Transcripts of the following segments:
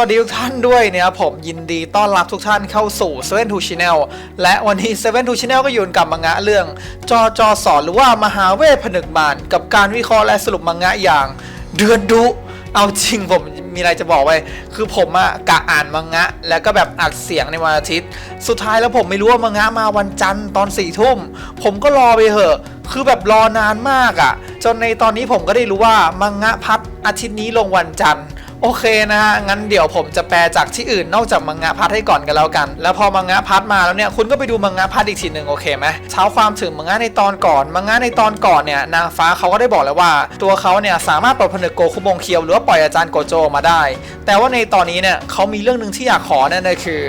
วัสดีทุกท่านด้วยเนี่ยผมยินดีต้อนรับทุกท่านเข้าสู่ Seven Two Channel และวันนี้ Seven Two Channel ก็อยู่กับมังงะเรื่อง จอจอสอนหรือว่ามหาเวทผนึกมารกับการวิเคราะห์และสรุปมังงะอย่าง เดือนดุเอาจริงผมมีอะไรจะบอกไว้ คือผมอะกะอ่านมังงะ แล้วก็แบบอัดเสียงในวันอาทิตย์ สุดท้ายแล้วผมไม่รู้ว่ามังงะมาวันจันทร์ตอนสี่ทุ่ม ผมก็รอไปเหอะ คือแบบรอนานมากอะจนในตอนนี้ผมก็ได้รู้ว่ามังงะพัดอาทิตย์นี้ลงวันจันทร์ โอเคนะฮะ งั้นเดี๋ยวผมจะแปลจากที่อื่นนอกจากมังงะพัทให้ก่อนกันแล้วกัน แล้วพอมังงะพัทมาแล้วเนี่ย คุณก็ไปดูมังงะพัทอีกทีหนึ่งโอเคไหมเช้าความถึงมังงะในตอนก่อน มังงะในตอนก่อนเนี่ย นางฟ้าเขาก็ได้บอกแล้วว่า ตัวเขาเนี่ยสามารถปลดผนึกโกคุบงเคียวหรือว่าปล่อยอาจารย์โกโจมาได้ แต่ว่าในตอนนี้เนี่ยเขามีเรื่องหนึ่งที่อยากขอนั่นก็คือ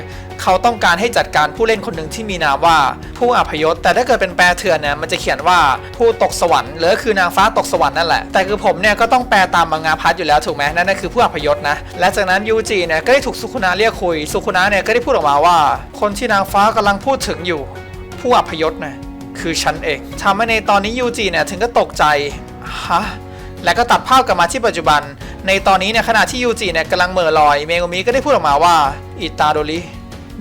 เขาต้องการให้จัดการผู้เล่นคนหนึ่งที่มีนามว่าผู้อพยศแต่ถ้าเกิดเป็นแปลเถื่อนเนี่ยมันจะเขียนว่าผู้ตกสวรรค์หรือคือนางฟ้าตกสวรรค์นั่นแหละแต่คือผมเนี่ยก็ต้องแปลตามมังงะพัดอยู่แล้วถูกไหมนั่นคือผู้อพยศนะและจากนั้นยูจิเนี่ยก็ได้ถูกสุคุนะเรียกคุยสุคุนะเนี่ยก็ได้พูดออกมาว่า คนที่นางฟ้ากำลังพูดถึงอยู่ ผู้อพยศนะคือฉันเองทำให้ในตอนนี้ยูจิเนี่ยถึงก็ตกใจฮะและก็ตัดภาพกลับมาที่ปัจจุบัน ในตอนนี้เนี่ยขณะที่ยูจิเนี่ยกำลังเหม่อลอย เมโกมิก็ได้พูดออกมาว่าอิตาโดริ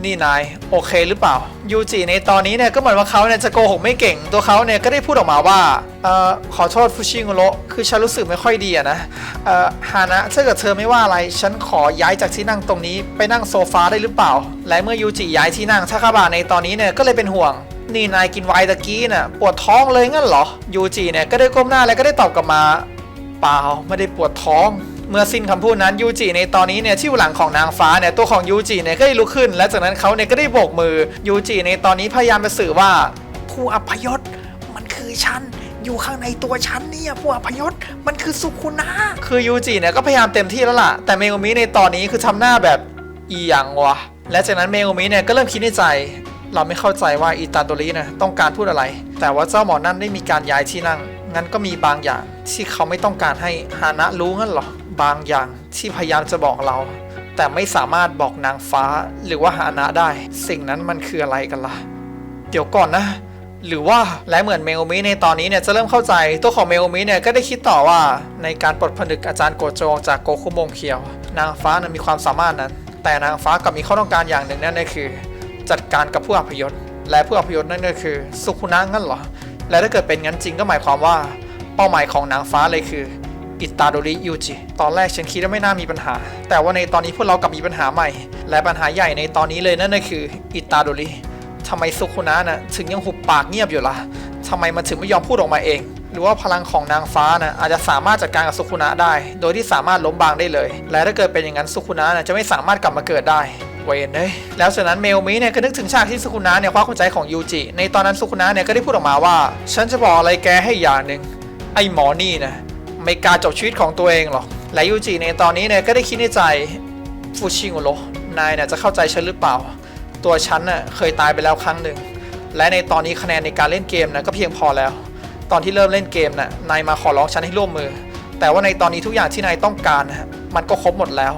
นี่นายโอเคหรือเปล่ายูจิในตอนนี้เนี่ยก็เหมือนว่าเขาเนี่ยจะโกหกไม่เก่ง ตัวเขาเนี่ยก็ได้พูดออกมาว่าเอ่อขอโทษฟุชิงโระคือฉันรู้สึกไม่ค่อยดีอะนะเอ่อฮานะถ้าเกิดเธอไม่ว่าอะไรฉันขอย้ายจากที่นั่งตรงนี้ไปนั่งโซฟาได้หรือเปล่า และเมื่อยูจิย้ายที่นั่งทาคาบะในตอนนี้เนี่ยก็เลยเป็นห่วงนี่นายกินไวน์ตะกี้น่ะปวดท้องเลยงั้นเหรอยูจิเนี่ยก็ได้ก้มหน้าแล้วก็ได้ตอบกลับมา เปล่าไม่ได้ปวดท้อง เมื่อสิ้นคำพูดนั้นยูจิในตอนนี้เนี่ยที่อยู่หลังของนางฟ้าเนี่ยตัวของยูจิเนี่ยก็ได้ลุกขึ้น และจากนั้นเขาเนี่ยก็ได้โบกมือยูจิในตอนนี้พยายามจะสื่อว่าผู้อพยศมันคือฉันอยู่ข้างในตัวฉันเนี่ยผู้อพยศมันคือสุคุนะคือยูจิเนี่ยก็พยายามเต็มที่แล้วล่ะ แต่เมโกมิในตอนนี้คือทำหน้าแบบอีหยังวะและจากนั้นเมโกมิเนี่ยก็เริ่มคิดในใจ เราไม่เข้าใจว่าอิตาโดรินะต้องการพูดอะไร แต่ว่าเจ้าหมอนั่นได้มีการย้ายที่นั่งงั้นก็มีบางอย่างที่เขาไม่ต้องการให้ฮานะรู้งั้นหรอ บางอย่างที่พยายามจะบอกเรา แต่ไม่สามารถบอกนางฟ้าหรือว่าฮานะได้ สิ่งนั้นมันคืออะไรกันล่ะ เดี๋ยวก่อนนะ หรือว่าและเหมือนเมโอมิในตอนนี้เนี่ยจะเริ่มเข้าใจตัวของเมโอมิเนี่ยก็ได้คิดต่อว่าในการปลดผนึกอาจารย์โกโจจากโกคุมงเคียว นางฟ้านั้นมีความสามารถนั้น แต่นางฟ้ากับมีข้อต้องการอย่างหนึ่งนั่นก็คือ จัดการกับผู้อพยพและผู้อพยพนั่นก็คือสุคุนะงั้นเหรอและถ้าเกิดเป็นงั้นจริงก็หมายความว่า เป้าหมายของนางฟ้าเลยคือ อิตาโดริยูจิตอนแรกฉันคิดว่าไม่น่ามีปัญหา แต่ว่าในตอนนี้พวกเรากลับมีปัญหาใหม่ และปัญหาใหญ่ในตอนนี้เลยนั่นก็คืออิตาโดริทำไมสุคุนะนะถึงยังหุบปากเงียบอยู่ล่ะทำไมมันถึงไม่ยอมพูดออกมาเอง หรือว่าพลังของนางฟ้านะอาจจะสามารถจัดการกับสุคุนะได้ โดยที่สามารถล้มบางได้เลย และถ้าเกิดเป็นอย่างนั้นสุคุนะนะจะไม่สามารถกลับมาเกิดได้เวนเอ้ยแล้วจากนั้นเมลมิเนี่ยก็นึกถึงฉากที่สุคุนะเนี่ยคว้าหัวใจของยูจิ ในตอนนั้นสุคุนะเนี่ยก็ได้พูดออกมาว่า ฉันจะบอกอะไรแกให้อย่างหนึ่งไอ้หมอนี่นะ ไม่กล้าจบชีวิตของตัวเองหรอกและยูจิในตอนนี้เนี่ยก็ได้คิดในใจฟูชิงโอโรนายเนี่ยจะเข้าใจฉันหรือเปล่า ตัวฉันน่ะเคยตายไปแล้วครั้งหนึ่ง และในตอนนี้คะแนนในการเล่นเกมนะก็เพียงพอแล้ว ตอนที่เริ่มเล่นเกมน่ะนายมาขอร้องฉันให้ร่วมมือ แต่ว่าในตอนนี้ทุกอย่างที่นายต้องการนะมันก็ครบหมดแล้ว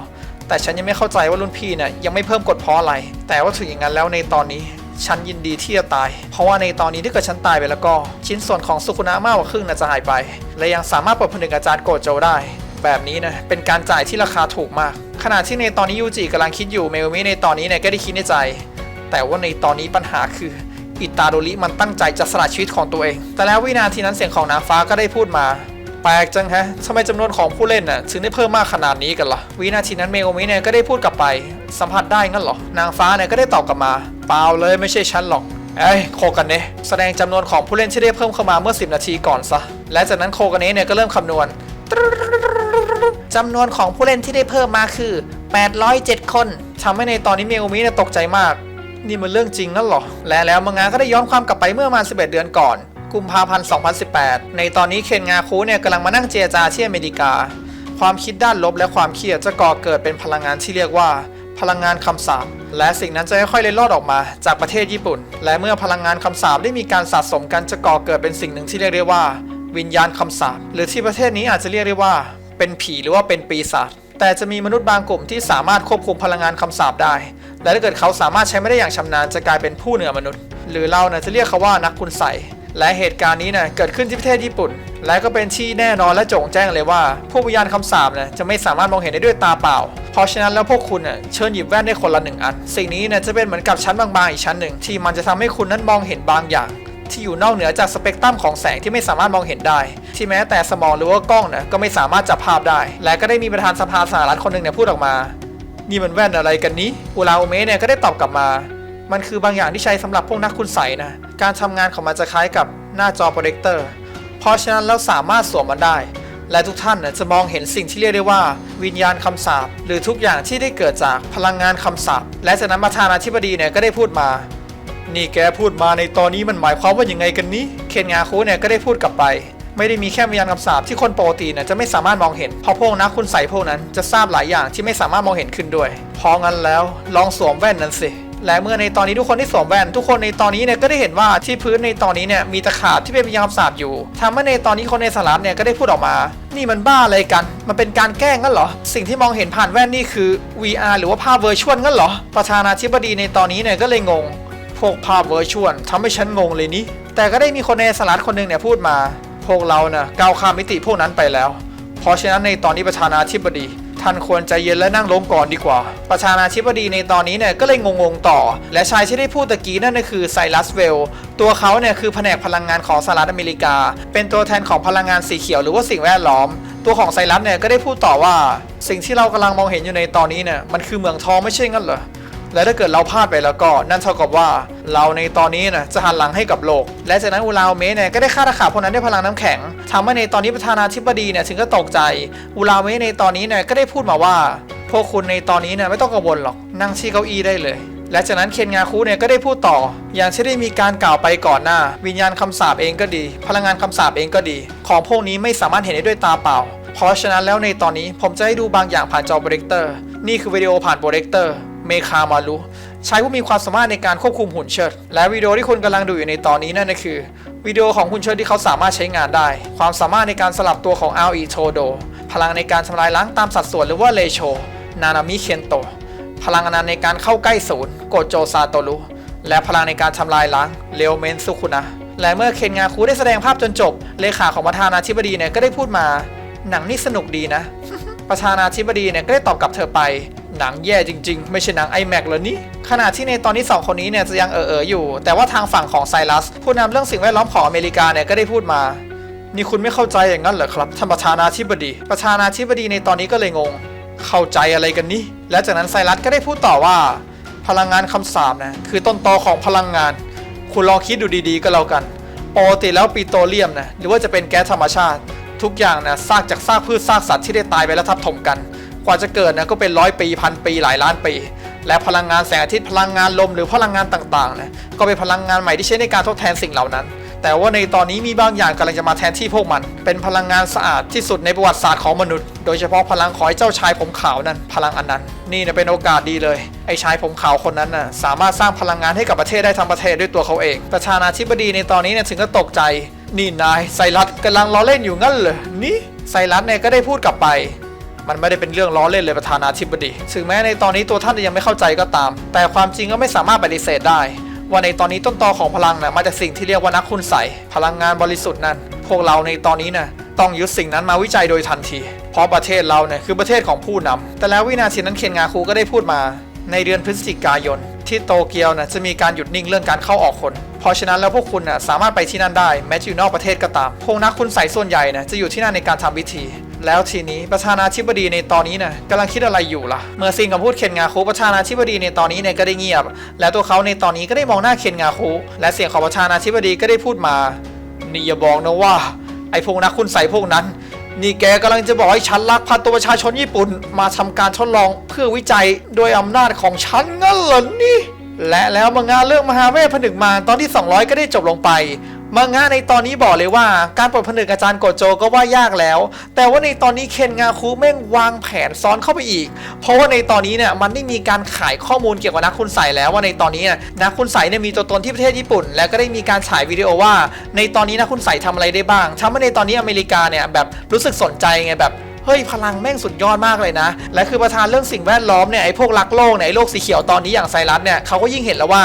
แต่ฉันยังไม่เข้าใจว่ารุ่นพี่เนี่ยยังไม่เพิ่มกฎเพราะอะไร แต่ว่าถึงอย่างนั้นแล้วในตอนนี้ ฉันยินดีที่จะตาย เพราะว่าในตอนนี้ถ้าเกิดฉันตายไปแล้วก็ ชิ้นส่วนของสุคุนะมากกว่าครึ่งน่าจะหายไป และยังสามารถเปลดผนึกอาจารย์โกโจได้ แบบนี้นะเป็นการจ่ายที่ราคาถูกมาก ขณะที่ในตอนนี้ยูจิกำลังคิดอยู่เมลมิในตอนนี้เนี่ยก็ได้คิดในใจ แต่ว่าในตอนนี้ปัญหาคืออิตาโดริมันตั้งใจจะสละชีวิตของตัวเอง แต่แล้ววินาทีนั้นเสียงของนางฟ้าก็ได้พูดมา แปลกจังฮะทำไมจำนวนของผู้เล่นน่ะถึงได้เพิ่มมากขนาดนี้กันล่ะ วินาทีนั้นเมโอมิเนี่ยก็ได้พูดกลับไป สัมผัสได้งั้นเหรอ นางฟ้าเนี่ยก็ได้ตอบกลับมา เปล่าเลยไม่ใช่ฉันหรอก เอ้ยโคกันเนะแสดงจำนวนของผู้เล่นที่ได้เพิ่มเข้ามาเมื่อ 10 นาทีก่อนซะ และจากนั้นโคกันเนะเนี่ยก็เริ่มคำนวณจำนวนของผู้เล่นที่ได้เพิ่มมาคือ 807 คนทำให้ในตอนนี้เมโอมิเนี่ยตกใจมาก นี่มันเรื่องจริงนั่นเหรอ และแล้วมังงะก็ได้ย้อนความกลับไปเมื่อมา 11 เดือนก่อน กุมภาพันธ์ 2018 ในตอนนี้เคนงาคุเนี่ยกำลังมานั่งเจรจาที่อเมริกา ความคิดด้านลบและความเครียดจะก่อเกิดเป็นพลังงานที่เรียกว่า พลังงานคำสาปและสิ่งนั้นจะค่อยๆเล็ดลอดออกมาจากประเทศญี่ปุ่น และเมื่อพลังงานคำสาปได้มีการสะสมกันจะก่อเกิดเป็นสิ่งหนึ่งที่เรียกได้ว่า วิญญาณคำสาปหรือที่ประเทศนี้อาจจะเรียกได้ว่า เป็นผีหรือว่าเป็นปีศาจแต่จะมีมนุษย์บางกลุ่มที่สามารถควบคุมพลังงานคำสาปได้ และถ้าเกิดเขาสามารถใช้ไม่ได้อย่างชำนาญจะกลายเป็นผู้เหนือมนุษย์ หรือเรานะจะเรียกเขาว่านักคุณใส และเหตุการณ์นี้นะเกิดขึ้นที่ประเทศญี่ปุ่น และก็เป็นที่แน่นอนและโจ่งแจ้งเลยว่า ผู้วิญญาณคำสาปนี่ยจะไม่สามารถมองเห็นได้ด้วยตาเปล่า เพราะฉะนั้นแล้วพวกคุณเน่ยเชิญหยิบแว่นได้คนละหนึ่งอัน สิ่งนี้เนี่ยจะเป็นเหมือนกับชั้นบางๆอีกชั้นหนึ่งที่มันจะทำให้คุณนั้นมองเห็นบางอย่าง ที่อยู่นอกเหนือจากสเปกตรัมของแสงที่ไม่สามารถมองเห็นได้ ที่แม้แต่สมองหรือว่ากล้องเนี่ยก็ไม่สามารถจับภาพได้ และก็ได้มีประธานสภาสหรัฐคนหนึ่งเนี่ยพูดออกมา นี่มันแว่นอะไรกันนี้อุลาโอเมะเนี่ยก็ได้ตอบกลับมา มันคือบางอย่างที่ใช้สำหรับพวกนักคุณใสนะ การทำงานของมันจะคล้ายกับหน้าจอโปรเจคเตอร์ เพราะฉะนั้นเราสามารถสวมมันได้ และทุกท่านจะมองเห็นสิ่งที่เรียกได้ว่า วิญญาณคำสาปหรือทุกอย่างที่ได้เกิดจากพลังงานคำสาปและจากนั้นประธานาธิบดีเนี่ยก็ได้พูดมา นี่แกพูดมาในตอนนี้มันหมายความว่าอยังไงกันนี้ เคนงาคุเนี่ยก็ได้พูดกลับไปไม่ได้มีแค่วิญญาณคำสาปที่คนปกติเนี่ยจะไม่สามารถมองเห็น เพราะพวกนักคุณใสพวกนั้นจะทราบหลายอย่างที่ไม่สามารถมองเห็นขึ้นด้วย เพราะงั้นแล้วลองสวมแว่นนั้นสิ และเมื่อในตอนนี้ทุกคนที่สวมแว่น ทุกคนในตอนนี้เนี่ยก็ได้เห็นว่าที่พื้นในตอนนี้เนี่ยมีตะขาบที่เป็นวิญญาณคำสาปอยู่ทำให้ในตอนนี้คนในสหรัฐเนี่ยก็ได้พูดออกมา นี่มันบ้าอะไรกัน มันเป็นการแกล้งงั้นเหรอ สิ่งที่มองเห็นผ่านแว่นนี่คือ VR หรือว่าภาพเวอร์ชวลงั้นเหรอ ประธานาธิบดีในตอนนี้เนี่ยก็เลยงง พวกภาพเวอร์ชวลทำให้ฉันงงเลยนี่ แต่ก็ได้มีคนในสหรัฐคนหนึ่งเนี่ยพูดมา พวกเราเนี่ยก้าวข้ามมิติพวกนั้นไปแล้ว เพราะฉะนั้นในตอนนี้ประธานาธิบดี ท่านควรใจเย็นและนั่งลงก่อนดีกว่า ประธานาธิบดีในตอนนี้เนี่ยก็เลยงงๆต่อ และชายที่ได้พูดตะกี้นั่นก็คือไซรัสเวลตัวเขาเนี่ยคือแผนกพลังงานของสหรัฐอเมริกา เป็นตัวแทนของพลังงานสีเขียวหรือว่าสิ่งแวดล้อม ตัวของไซรัสเนี่ยก็ได้พูดต่อว่า สิ่งที่เรากำลังมองเห็นอยู่ในตอนนี้เนี่ยมันคือเมืองทองไม่ใช่งั้นเหรอ และถ้าเกิดเราพลาดไปแล้วก็นั่นเท่ากับว่า เราในตอนนี้นะจะหันหลังให้กับโลก และจากนั้นอุลาเมเนี่ยก็ได้ฆ่าตะขาบพวกนั้นด้วยพลังน้ำแข็งทำให้ในตอนนี้ประธานาธิบดีเนี่ยถึงก็ตกใจอุลาเมะในตอนนี้เนี่ยก็ได้พูดมาว่า พวกคุณในตอนนี้เนี่ยไม่ต้องกังวลหรอกนั่งที่เก้าอี้ได้เลย และจากนั้นเคนงาคุเนี่ยก็ได้พูดต่อ อย่างที่ได้มีการกล่าวไปก่อนหน้า วิญญาณคำสาปเองก็ดี พลังงานคำสาปเองก็ดี ของพวกนี้ไม่สามารถเห็นได้ด้วยตาเปล่า เพราะฉะนั้นแล้วในตอนนี้ผมจะให้ดูบางอย่างผ่านจอโปรเจคเตอร์ นี่คือวิดีโอผ่านโปรเจคเตอร์ เมคามารุชายผู้มีความสามารถในการควบคุมหุ่นเชิด และวิดีโอที่คุณกำลังดูอยู่ในตอนนี้นั่นก็คือวิดีโอของหุ่นเชิดที่เขาสามารถใช้งานได้ ความสามารถในการสลับตัวของอาอีโทโด พลังในการทำลายล้างตามสัดส่วนหรือว่าเลโช นานามิเคนโตพลังอนันต์ในการเข้าใกล้ศูนย์โกโจซาโตรุและพลังในการทำลายล้างเลโอเมนซุคุนะและเมื่อเคนงาคุได้แสดงภาพจนจบ เลขาของประธานาธิบดีเนี่ยก็ได้พูดมา หนังนี่สนุกดีนะ ประธานาธิบดีเนี่ยก็ได้ตอบกลับเธอไป หนังแย่จริงๆ ไม่ใช่หนัง iMac เลยนี่ขณะที่ในตอนนี้สองคนนี้เนี่ยจะยังเออเอออยู่ แต่ว่าทางฝั่งของไซรัสผู้นำเรื่องสิ่งแวดล้อมของอเมริกาเนี่ยก็ได้พูดมานี่คุณไม่เข้าใจอย่างนั้นเหรอครับท่านประธานาธิบดี ประธานาธิบดีในตอนนี้ก็เลยงง เข้าใจอะไรกันนี่และจากนั้นไซรัสก็ได้พูดต่อว่า พลังงานคำสาปนะคือต้นตอของพลังงาน คุณลองคิดดูดีๆ ก็แล้วกันปกติแล้วปิโตรเลียมนะหรือว่าจะเป็นแก๊สธรรมชาติ ทุกอย่างนะซากจากซากพืชซากสัตว์ที่ได้ตายไปแล้วทับถมกัน กว่าจะเกิดนะก็เป็นร้อยปีพันปีหลายล้านปี และพลังงานแสงอาทิตย์พลังงานลมหรือพลังงานต่างๆนะก็เป็นพลังงานใหม่ที่ใช้ในการทดแทนสิ่งเหล่านั้น แต่ว่าในตอนนี้มีบางอย่างกำลังจะมาแทนที่พวกมัน เป็นพลังงานสะอาดที่สุดในประวัติศาสตร์ของมนุษย์ โดยเฉพาะพลังของไอ้เจ้าชายผมขาวนั่นพลังอันนั้น นี่นะเป็นโอกาสดีเลยไอ้ชายผมขาวคนนั้นน่ะสามารถสร้างพลังงานให้กับประเทศได้ทั้งประเทศด้วยตัวเขาเอง ประธานาธิบดีในตอนนี้เนี่ยถึงก็ตกใจนี่นายไซรัสกำลังล้อเล่นอยู่งั้นเหรอนี่ไซรัสเนี่ยก็ได้พูดกลับไป มันไม่ได้เป็นเรื่องล้อเล่นเลยประธานาธิบดี ถึงแม้ในตอนนี้ตัวท่านจะยังไม่เข้าใจก็ตาม แต่ความจริงก็ไม่สามารถปฏิเสธได้ ว่าในตอนนี้ต้นตอของพลังนะ่ะมาจากสิ่งที่เรียกว่านักคุณใสพลังงานบริสุทธิ์นั้น พวกเราในตอนนี้นะ่ะต้องยึดสิ่งนั้นมาวิจัยโดยทันที เพราะประเทศเราเนี่ยคือประเทศของผู้นำแต่แล้ววินาทีนั้นเคนงาคูก็ได้พูดมา ในเดือนพฤศจิกายน ที่โตเกียวนะจะมีการหยุดนิ่งเรื่องการเข้าออกคน เพราะฉะนั้นแล้วพวกคุณนะสามารถไปที่นั่นได้แม้จะอยู่นอกประเทศก็ตาม พวกนักคุณใสส่วนใหญ่นะจะอยู่ที่นั่นในการทำพิธี แล้วทีนี้ประธานาธิบดีในตอนนี้นะกำลังคิดอะไรอยู่ล่ะ เมื่อซิงกับพูดเคนงาคุประธานาธิบดีในตอนนี้เนี่ยก็ได้เงียบ และตัวเขาในตอนนี้ก็ได้มองหน้าเคนงาคุและเสียงของประธานาธิบดีก็ได้พูดมา นี่อย่าบอกนะว่า ไอ้พวกนักคุณใสพวกนั้น นี่แกกำลังจะบอกให้ฉันลักพาตัวประชาชนญี่ปุ่น มาทำการทดลองเพื่อวิจัยโดยอำนาจของฉันงั้นเหรอนี่และแล้วมังงะเรื่องมหาเวทผนึกมารตอนที่ 200 ก็ได้จบลงไป มังงะในตอนนี้บอกเลยว่า การปลดผนึกอาจารย์โกโจก็ว่ายากแล้ว แต่ว่าในตอนนี้เคนงาคุแม่งวางแผนซ้อนเข้าไปอีก เพราะว่าในตอนนี้เนี่ยมันได้มีการขายข้อมูลเกี่ยวกับนักคุณใสแล้วว่าในตอนนี้นักคุณใสเนี่ยมีตัวตนที่ประเทศญี่ปุ่น แล้วก็ได้มีการฉายวิดีโอว่า ในตอนนี้นักคุณใสทำอะไรได้บ้างทำให้ในตอนนี้อเมริกาเนี่ยแบบรู้สึกสนใจไงแบบ เฮ้ยพลังแม่งสุดยอดมากเลยนะ และคือประธานเรื่องสิ่งแวดล้อมเนี่ยไอ้พวกรักโลกเนี่ยไอ้โลกสีเขียวตอนนี้อย่างไซรัสเนี่ยเขาก็ยิ่งเห็นแล้วว่า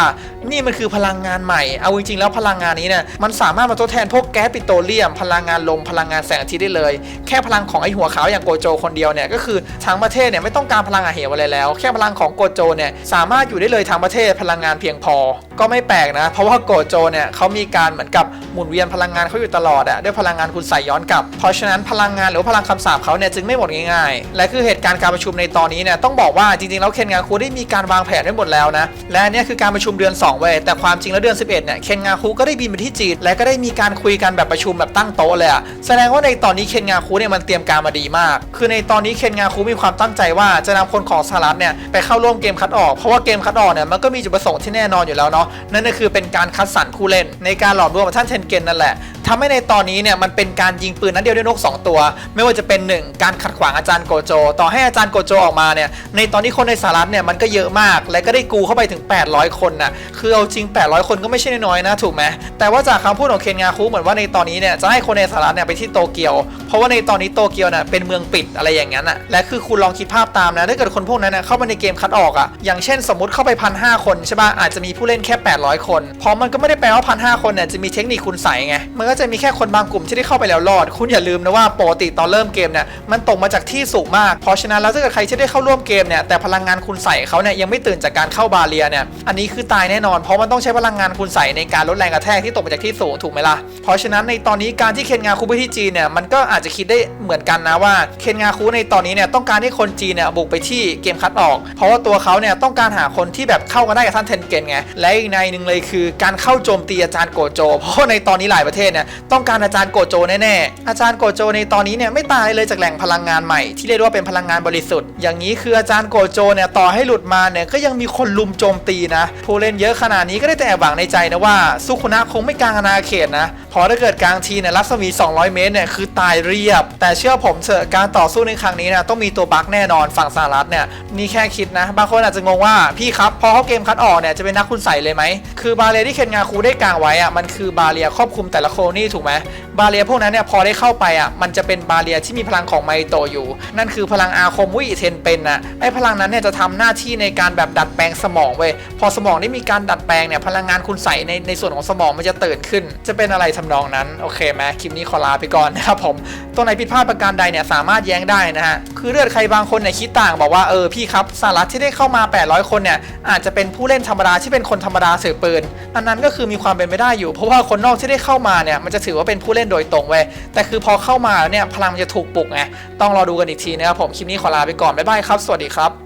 นี่มันคือพลังงานใหม่ เอาจริงๆแล้วพลังงานนี้เนี่ยมันสามารถมาทดแทนพวกแก๊สปิโตรเลียม พลังงานลมพลังงานแสงอาทิตย์ได้เลย แค่พลังของไอหัวขาวอย่างโกโจคนเดียวเนี่ยก็คือทั้งประเทศเนี่ยไม่ต้องการพลังงานเหวอะไรแล้ว แค่พลังของโกโจเนี่ยสามารถอยู่ได้เลยทั้งประเทศพลังงานเพียงพอก็ไม่แปลกนะ เพราะว่าโกโจเนี่ยเขามีการเหมือนกับหมุนเวียนพลังงานเขาอยู่ตลอดอะด้วยพลังงานคุณใส่ย้อนกลับ เพราะฉะนั้นพลังงานหรือพลังคำสาปเขาเนี่ยจึงไม่หมดง่ายๆ และคือเหตุการณ์การประชุมในตอนนี้เนี่ยต้องบอกว่าจริงๆแล้วเคนงาคุได้มีการวางแผนไว้หมดแล้วนะ และนเนี่ยคือการประชุมเดือน 2 เว้ยแต่ความจริงแล้วเดือน 11เนี่ยเคนงาคุก็ได้บินไปที่จีนและก็ได้มีการคุยกันแบบประชุมแบบตั้งโต๊ะเลยอะแสดงว่าในตอนนี้เคนงาคุเนี่ยมันเตรียมการมาดีมาก คือในตอนนี้เคนงาคุมีความตั้งใจว่าจะนำคนของสหรัฐเนี่ยไปเข้าร่วมเกมคัดออกเพราะว่าเกมคัดออกเนี่ยมันก็มีจุดประสงค์ที่แน่นอนอยู่แล้วเนาะนั่นก็คือเป็นการคัดสรรผู้เล่น ในการหลอมรวมกับท่านเทนเกนนั่นแหละทำให้ในตอนนี้เนี่ยมันเป็นการยิงปืนนัดเดียวด้วยนก 2 ตัว ไม่ว่าจะเป็น 1 การขัดขวางอาจารย์โกโจ ต่อให้อาจารย์โกโจออกมาเนี่ยในตอนนี้คนในสหรัฐเนี่ยมันก็เยอะมาก และก็ได้กูเข้าไปถึง 800 คนนะคือเอาจริง 800 คนก็ไม่ใช่น้อยนะถูกไหมแต่ว่าจากคำพูดของเคนงาคุเหมือนว่าในตอนนี้เนี่ยจะให้คนในสหรัฐเนี่ยไปที่โตเกียว เพราะว่าในตอนนี้โตเกียวเนี่ยเป็นเมืองปิดอะไรอย่างนั้นอะและคือคุณลองคิดภาพตามนะถ้าเกิดคนพวกนั้นเน่ยเข้ามาในเกมคัดออกอะอย่างเช่น สมมติเข้าไปพันห้าคนใช่ป่ะอาจจะมีผู้เล่นแค่ค่800 คนเพราะมันก็ไม่ได้แปลว่าพันห้าคนเนี่ยจะมีเทคนิคคุณใส่ไงมันก็จะมีแค่คนบางกลุ่มที่ได้เข้าไปแล้วรอด คุณอย่าลืมนะว่าปกติตอนเริ่มเกมเนี่ยมันตกมาจากที่สูงมากเพราะฉะนั้นแล้วถ้าเกิดใครที่ได้เข้าร่วมเกมเนี่ยแต่พลังงานคุณใส่เขาเนี่ยยังไม่ตื่นจากการเข้าบาเรียเนี่ยอันนี้คือตายแน่นอน เพราะมันต้องใช้พลังงานคุณใส่ในการลดแรงกระแทกที่ตกมาจากที่สูงถูกไหมล่ะเพราะฉะนั้นในตอนนี้การที่เคนงาคุไปที่จีนเนี่ยมันก็อาจจะคิดได้เหมือนกันนะว่า เคนงาคุในตอนนี้เนี่ยต้องการให้คนจีนเนี่ยบุกไปที่เกมคัดออก เพราะว่าตัวเขาเนี่ยต้องการหาคนที่แบบเข้ากันได้กับท่านเทนเกนไงและอีกในหนึ่งเลยคือ การเข้าโจมตีอาจารย์โกโจ เพราะในตอนนี้หลายประเทศเนี่ยต้องการอาจารย์โกโจแน่ๆอาจารย์โกโจในตอนนี้เนี่ยไม่ตายเลยจากแหล่งพลังงานใหม่ที่เรียกว่าเป็นพลังงานบริสุทธิ์ อย่างนี้คืออาจารย์โกโจเนี่ยต่อให้หลุดมาเนี่ยก็ยังมีคนลุมโจมตีนะผู้เล่นเยอะขนาดนี้ก็ได้แต่แอบหวังในใจนะว่าสุคุนะคงไม่กลางอาณาเขตนะเพอถ้าเกิดกลางทีเนี่ยรัศมี 200 เมตรเนี่ยคือตายเรียบ แต่เชื่อผมเถอะการต่อสู้ในครั้งนี้นะต้องมีตัวบั๊กแน่นอนฝั่งสหรัฐเนี่ยนี่แค่คิดนะบางคนอาจจะงงว่าพี่ครับพอเขาเกมคัดออกเนี่ยจะเป็นนักคุณใส่เลยไหมคือบาเรียที่เคนงาคูได้กางไว้อะมันคือบาเรียครอบคลุมแต่ละโคลนี่ถูกไหมบาเรียพวกนั้นเนี่ยพอได้เข้าไปอะมันจะเป็นบาเรียที่มีพลังของไมโตอยู่ นั่นคือพลังอาคมวิเทนเป็นนะไอพลังนั้นเนี่ยจะทำหน้าที่ในการแบบดัดแปลงสมองเว้ยพอสมองได้มีการดัดแปลงเนี่ยพลังงานคุณใส่ในในส่วนของสมองมันจะตื่นขึ้น จะเป็นอะไรทำนองนั้นโอเคไหมคลิปนี้ขอลาไปก่อนนะครับผมตรงไหนผิดพลาดประการใดเนี่ยสามารถแย้งได้นะฮะคือเลือดใครบางคนเนี่ยคิดต่างบอกว่าเออพี่ครับสหรัฐที่ได้เข้ามา 800 คนเนี่ยอาจจะเป็นผู้เล่นธรรมดาที่เป็นคนธรรมดาสื่อปืน อันนั้นก็คือมีความเป็นไปได้อยู่ เพราะว่าคนนอกที่ได้เข้ามาเนี่ยมันจะถือว่าเป็นผู้เล่นโดยตรงเว้ยแต่คือพอเข้ามาเนี่ยพลังมันจะถูกปลุกไงต้องรอดูกันอีกทีนะครับผมคลิปนี้ขอลาไปก่อนบ๊ายบายครับ สวัสดีครับ